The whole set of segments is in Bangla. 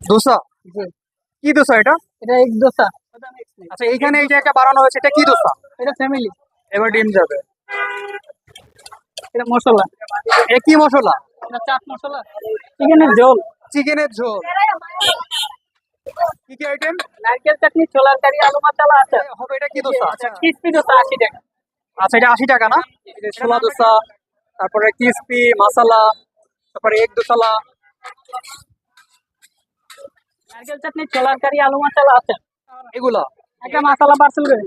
দোসা? কি দোসা এটা? এটা এক দোসা। আচ্ছা এইখানে এই যে একটা বানানো হয়েছে এটা কি দোসা? এটা ফ্যামিলি এবার ডিম যাবে। এটা মশলা। এটা কি মশলা? এটা চাট মশলা। চিকেনের ঝোল। চিকেনের ঝোল। কি কি আইটেম নারকেল চাটনি ছোলার কারি আলু মশলা আছে। হবে এটা কি দোসা? আচ্ছা ক্রিসপি দোসা আশি টাকা। আচ্ছা এটা আশি টাকা না? ছোলা দোসা তারপরে ক্রিসপি মশলা তারপরে এক দোসালা নারকেল চাটনি ছোলার কারি আলু মশলা আছে। এগুলা। একটা মশলা পার্সেল করে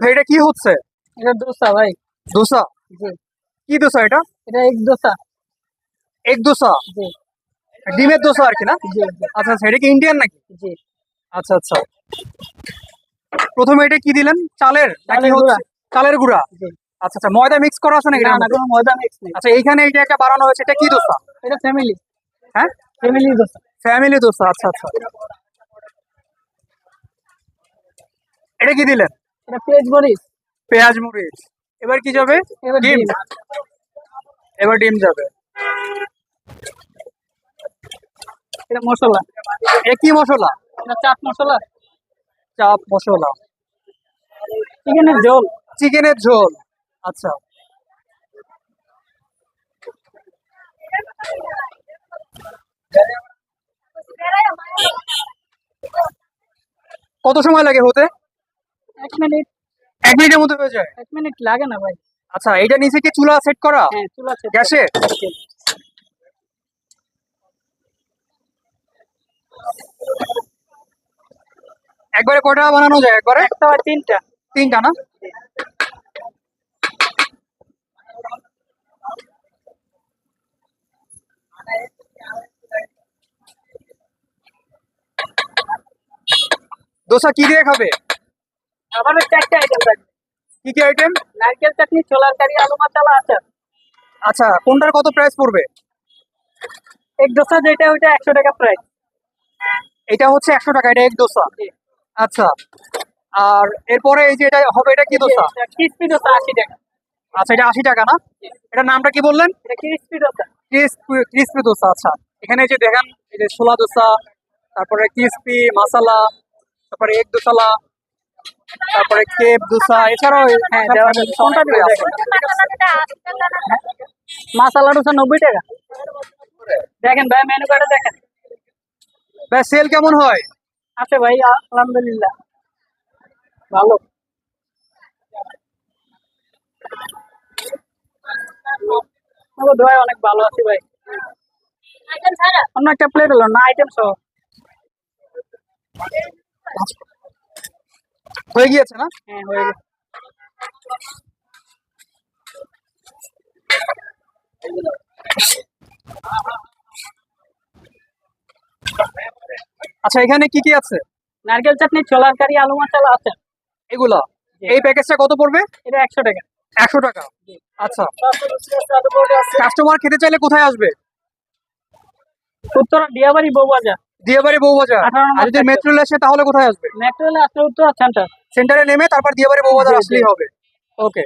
এটা কি হচ্ছে? এটা দোসা ভাই। দোসা? জি। কি দোসা এটা? এটা এক দোসা। এক দোসা? জি। ডিমের দোসা আর কি না? আচ্ছা আচ্ছা এটা কি ইন্ডিয়ান নাকি? জি। আচ্ছা আচ্ছা। প্রথমে এটা কি দিলেন? চালের? নাকি হচ্ছে চালের গুঁড়া? আচ্ছা আচ্ছা ময়দা মিক্স করা আছে নাকি? না কোনো ময়দা মিক্স নেই। আচ্ছা এইখানে এই যে একটা বানানো হয়েছে এটা কি দোসা? এটা ফ্যামিলি হ্যাঁ? ফ্যামিলি দোসা। ফ্যামিলি দোসা আচ্ছা আচ্ছা। এটা কি দিলেন? এটা পেঁয়াজ মরিচ। পেঁয়াজ মরিচ। এবার কি যাবে? এবার ডিম। এবার ডিম যাবে। এটা মশলা। এ কি মশলা? এটা চাট মশলা। চাপ মশলা। চিকেনের ঝোল চিকেনের ঝোল। আচ্ছা। কত সময় লাগে হতে? এক মিনিট। এক মিনিটের মধ্যে হয়ে যায়? এক মিনিট লাগে না ভাই। আচ্ছা এটা নিচে কি চুলা সেট করা? হ্যাঁ চুলা গ্যাসে? একবারে কটা বানানো যায় একবারে? তিনটা। তিনটা না দোসা কি দিয়ে খাবে? আবার চারটে আইটেম থাকবে কি কি আইটেম নারকেল চাটনি ছোলার কারি আলু মশলা আছে আচ্ছা কোনটার কত প্রাইস পড়বে? এক দোসা যেটা ওইটা একশো টাকা প্রাইস এটা হচ্ছে একশো টাকা এটা এক দোসা। আচ্ছা আর এরপরে এই যে এটা হবে এটা কি দোসা? ক্রিসপি দোসা আশি টাকা। আচ্ছা এটা আশি টাকা না? এটার নামটা কি বললেন? এটা crispy dosa. Crispy crispy dosa আচ্ছা। এখানে যে দেখেন এই যে ছোলা দোসা তারপরে ক্রিসপি মশলা তারপরে এক দোসালা তারপরে কেপ দোসা এছাড়াও হ্যাঁ। মাসালা ডোসা নব্বই টাকা? দেখেন ভাই মেনু কার্ডে দেখেন। ভাই সেল কেমন হয়? আছে ভাই আলহামদুলিল্লাহ। ভালো। অনেক ভালো আছে ভাই। অন্য একটা প্লেট হলো না আইটেম সহ। হয়ে গিয়েছে না? হ্যাঁ হয়ে গেছে আচ্ছা এখানে কি কি আছে? নারকেল চাটনি ছোলার কারি আলু মশলা আছে। এগুলা? এই প্যাকেজটা কত পড়বে? এটা একশো টাকা। একশো টাকা। আচ্ছা। কাস্টমার খেতে চাইলে কোথায় আসবে? উত্তর দিয়াবাড়ি বউবাজার দিয়াবাড়ি নম্বর আর যদি। মেট্রো আসে তাহলে কোথায় আসবে? মেট্রো আসলে উত্তর সেন্টার সেন্টারে নেমে তারপর দিয়াবাড়ি জি। আসলেই হবে। ওকে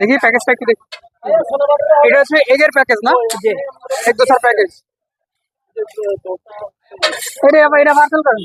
দেখি প্যাকেজটা একটু দেখি। এটা হচ্ছে এগের প্যাকেজ না? এক দোসার প্যাকেজ এটা আবার এটা পার্সেল করেন?